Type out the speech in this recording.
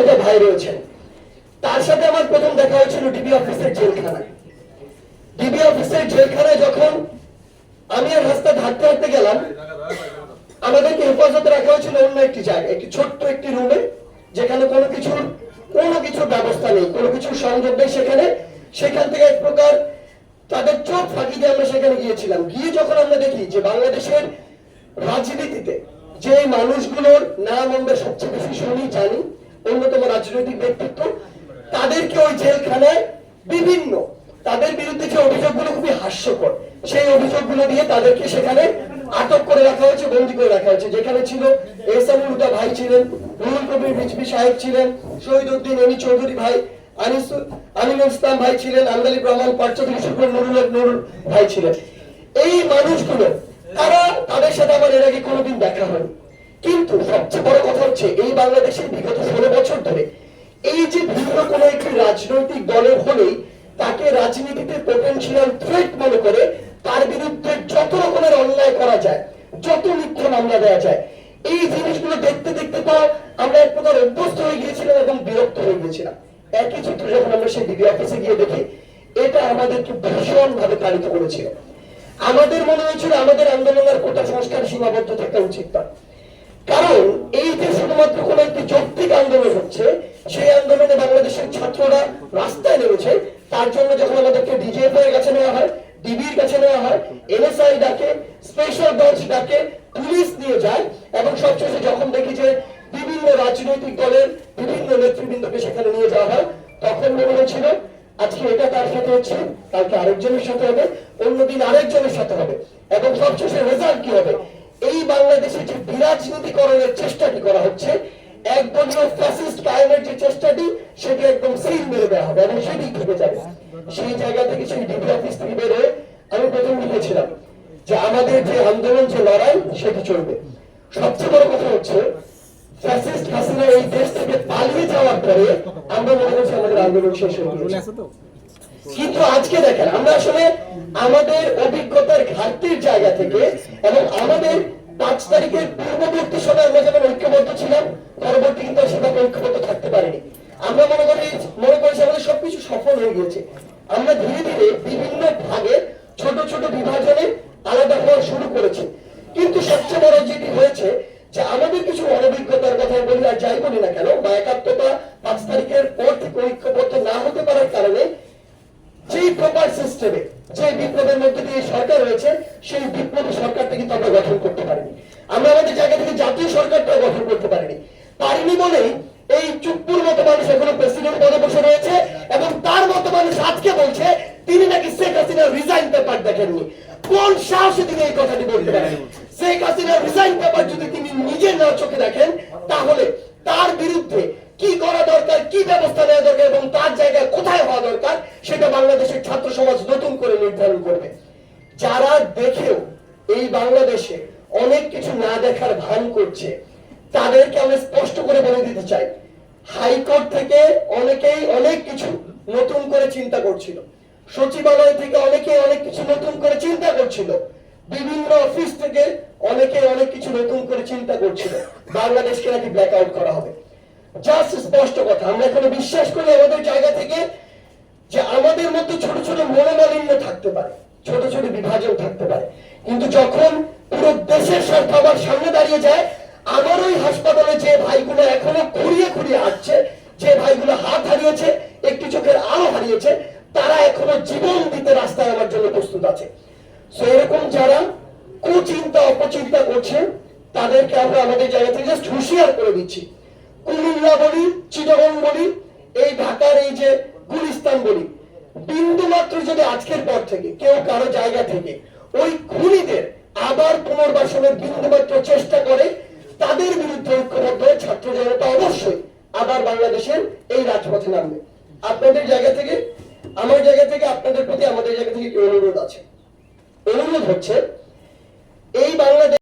একটা ভাই রয়েছেন। তার সাথে আমার প্রথম দেখা হয়েছিল ডিবি অফিসের জেলখানায়। ডিবি অফিসের জেলখানায় যখন আমি আর রাস্তা হাঁটতে হাঁটতে গেলাম, আমাদেরকে হেফাজতে রাখা হয়েছিল অন্য একটি জায়গায়, একটি ছোট্ট একটি রুমে, যেখানে কোনো কিছুর কোনো কিছুর ব্যবস্থা নেই, কোনো কিছুর সংযোগ নেই সেখানে। সেখান থেকে এক প্রকার তাদের চোখ ফাঁকি দিয়ে আমরা সেখানে গিয়েছিলাম। গিয়ে যখন আমরা দেখি যে বাংলাদেশের রাজনীতিতে যে মানুষগুলোর নাম আমরা সবচেয়ে বেশি শুনি, জানি অন্যতম রাজনৈতিক ব্যক্তিত্ব তাদেরকে ওই জেলখানায় বিভিন্ন, তাদের বিরুদ্ধে যে অভিযোগগুলো খুবই হাস্যকর, সেই অভিযোগগুলো দিয়ে তাদেরকে সেখানে আটক করে রাখা হয়েছে, বন্দী করে রাখা হয়েছে। যেখানে ছিল এহসানুল হুদা ভাই ছিলেন, রুহুল কবির রিজভি সাহেব ছিলেন শহীদ উদ্দিন এনি চৌধুরী ভাই আনিসুল আমিনুল ইসলাম ভাই ছিলেন, আন্দালিব রহমান পার্চা থেকে শুক্র নুরুল নুরুল ভাই ছিলেন। এই মানুষগুলো, তারা তাদের সাথে আমার এর আগে কোনোদিন দেখা হয়নি। কিন্তু সবচেয়ে বড় কথা হচ্ছে, এই বাংলাদেশের বিগত ষোলো বছর ধরে এই যে ভিন্ন কোনো একটি রাজনৈতিক দলের হলেই তাকে রাজনীতিতে পোটেনশিয়াল থ্রেট মনে করে, তার বিরুদ্ধে যত রকমের অন্যায় করা যায়, যত মিথ্যা মামলা দেওয়া যায়, এই জিনিসগুলো দেখতে দেখতে তো আমরা এক প্রকার অভ্যস্ত হয়ে গিয়েছিলাম এবং বিরক্ত হয়ে গিয়েছিলাম। একই চিত্র যখন আমরা সেই ডিবি অফিসে গিয়ে দেখি, এটা আমাদেরকে ভীষণ ভাবে তাড়িত করেছিল। আমাদের মনে হয়েছিল আমাদের আন্দোলনের কোটা সংস্কার সীমাবদ্ধ থাকা উচিত নয়। কারণ এই যে শুধুমাত্র কোন একটি যৌক্তিক আন্দোলন হচ্ছে, সেই আন্দোলনে বাংলাদেশের ছাত্ররা রাস্তায় নেমেছে। তার জন্য যখন আমাদেরকে ডিজিএফ এর কাছে নেওয়া হয় ডিবির কাছে নেওয়া হয় এনএসআই ডাকে স্পেশাল ব্রাঞ্চ ডাকে, পুলিশ নিয়ে যায় এবং সবশেষে যখন দেখি যে বিভিন্ন রাজনৈতিক দলের বিভিন্ন নেতৃবৃন্দকে সেখানে নিয়ে যাওয়া হয়, তখন মনে হয়েছিল, আজকে এটা তার সাথে হচ্ছে, কালকে আরেকজনের সাথে হবে, অন্যদিন আরেকজনের সাথে হবে। এবং সবশেষে রেজাল্ট কি হবে? বিরাজনীতিকরণের চেষ্টাটি করা হচ্ছে। পালিয়ে যাওয়ার পরে আমরা মনে আমাদের আন্দোলন শেষ কিন্তু আজকে দেখেন, আমরা আসলে আমাদের অভিজ্ঞতার ঘাটতির জায়গা থেকে এবং আমাদের পাঁচ তারিখের পূর্ববর্তী সময় আমরা যেমন ঐক্যবদ্ধ ছিলাম, পরবর্তী কিন্তু সেভাবে ঐক্যবদ্ধ থাকতে পারিনি। আমরা মনে করি, মনে করেছি আমাদের সবকিছু সফল হয়ে গিয়েছে। আমরা ধীরে ধীরে বিভিন্ন ভাগে ছোট ছোট বিভাজনে আলাদা হওয়া শুরু করেছি। কিন্তু সবচেয়ে বড় যেটি হয়েছে, যে আমাদের কিছু অনভিজ্ঞতার কথা বলি আর যাই বলি না কেন, বা একাত্মতা পাঁচ তারিখের পর থেকে ঐক্যবদ্ধ না হতে পারার কারণে যেই প্রপার সিস্টেমে আমরা আমাদের জায়গা থেকে জাতীয় সরকারটা গঠন করতে পারিনি। পারিনি বলেই এই চুপ্পুর মতো মানুষ এখনও প্রেসিডেন্ট পদে বসে রয়েছে এবং তার মতো মানুষ আজকে বলছে, তিনি নাকি শেখ হাসিনার রিজাইন পেপার দেখেননি। কোন সাহসে তিনি এই কথাটি বলতে পারেন? শেখ হাসিনার রিজাইন পেপার যদি তিনি নিজের না চোখে দেখেন, তাহলে তার বিরুদ্ধে কি করা দরকার, কি ব্যবস্থা নেওয়া দরকার এবং তার জায়গায় কোথায় হওয়া দরকার, সেটা বাংলাদেশের ছাত্র সমাজ নতুন করে নির্ধারণ করবে। যারা দেখেও এই বাংলাদেশে অনেক কিছু না দেখার ভান করছে। তাদেরকে আমি স্পষ্ট করে বলে দিতে চাই। হাইকোর্ট থেকে অনেকেই অনেক কিছু নতুন করে চিন্তা করছিল। সচিবালয় থেকে অনেকে অনেক কিছু নতুন করে চিন্তা করছিল। বিভিন্ন অফিস থেকে অনেকে অনেক কিছু নতুন করে চিন্তা করছিল। বাংলাদেশকে নাকি ব্ল্যাক আউট করা হবে। জাস্ট স্পষ্ট কথা, আমরা এখনও বিশ্বাস করি আমাদের জায়গা থেকে যে আমাদের মধ্যে ছোট ছোট মনোমালিন্য থাকতে পারে। ছোট ছোট বিভাজন থাকতে পারে। কিন্তু যখন পুরো দেশের স্বার্থ সামনে দাঁড়িয়ে যায়। আমার ওই হাসপাতালে যে ভাইগুলো এখনও খুঁড়িয়ে খুঁড়িয়ে আসছে, যে ভাইগুলো হাত হারিয়েছে, একটি চোখের আলো হারিয়েছে, তারা এখনও জীবন দিতে রাস্তায় আমার জন্য প্রস্তুত আছে। এরকম যারা কুচিন্তা অপচিন্তা করছে, তাদেরকে আমরা আমাদের জায়গা থেকে জাস্ট হুঁশিয়ার করে দিচ্ছি। কুমিল্লা বলি, চিটাগং বলি, এই ঢাকার এই যে গুলিস্তান বলি বিন্দু মাত্র যদি আজকের পর থেকে, কেউ কারও জায়গা থেকে ওই আবার পুনর্বাসনের বিন্দুমাত্র চেষ্টা করে, তাদের বিরুদ্ধে ঐক্যবদ্ধ হয়ে ছাত্র জনতা অবশ্যই আবার বাংলাদেশের এই রাজপথে নামবে। আপনাদের জায়গা থেকে, আমার জায়গা থেকে, আপনাদের প্রতি আমাদের জায়গা থেকে অনুরোধ আছে। অনুরোধ হচ্ছে, এই বাংলাদেশ